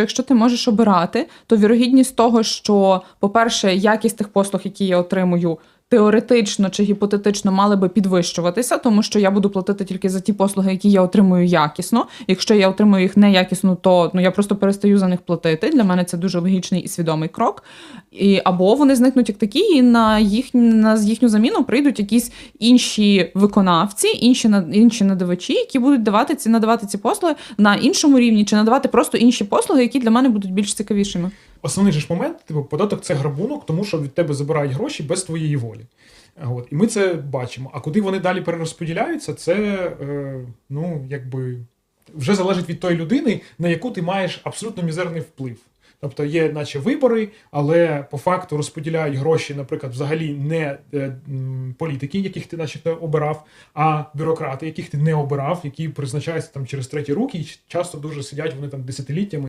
Якщо ти можеш обирати, то вірогідність того, що, по-перше, якість тих послуг, які я отримую, теоретично чи гіпотетично мали би підвищуватися, тому що я буду платити тільки за ті послуги, які я отримую якісно. Якщо я отримую їх неякісно, то ну я просто перестаю за них платити. Для мене це дуже логічний і свідомий крок. І, або вони зникнуть як такі, і на їхню на їхню заміну прийдуть якісь інші виконавці, інші інші надавачі, які будуть давати ці надавати ці послуги на іншому рівні, чи надавати просто інші послуги, які для мене будуть більш цікавішими. Основний же ж момент, типу, податок це грабунок, тому що від тебе забирають гроші без твоєї волі. От. І ми це бачимо. А куди вони далі перерозподіляються, це е, ну, якби вже залежить від тої людини, на яку ти маєш абсолютно мізерний вплив. Тобто є, наче вибори, але по факту розподіляють гроші, наприклад, взагалі не е, політики, яких ти начебто обирав, а бюрократи, яких ти не обирав, які призначаються там через треті руки, і часто дуже сидять вони там десятиліттями.